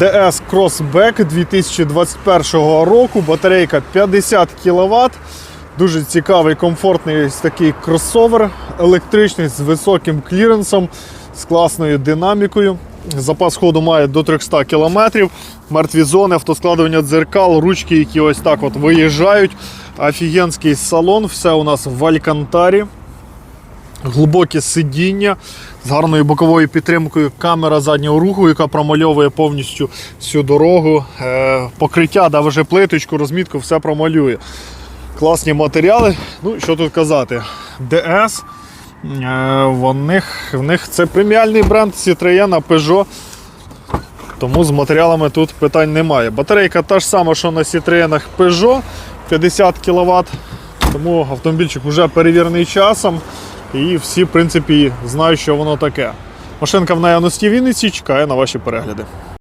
DS Crossback 2021 року. Батарейка 50 кВт. Дуже цікавий, комфортний ось такий кросовер електричний з високим кліренсом, з класною динамікою. Запас ходу має до 300 км. Мертві зони, автоскладування дзеркал, ручки, які ось так от виїжджають. Офігенський салон, все у нас в Алькантарі. Глибоке сидіння з гарною боковою підтримкою, камера заднього руху, яка промальовує повністю всю дорогу. Е, покриття, да, вже плиточку, розмітку, все промалює. Класні матеріали. Ну, що тут казати? DS. Е, в, них, в них це преміальний бренд Citroën, Peugeot. Тому з матеріалами тут питань немає. Батарейка та ж сама, що на Citroën Peugeot 50 кВт. Тому автомобільчик вже перевірений часом. І всі, в принципі, знають, що воно таке. Машинка в наявності Вінниці чекає на ваші перегляди.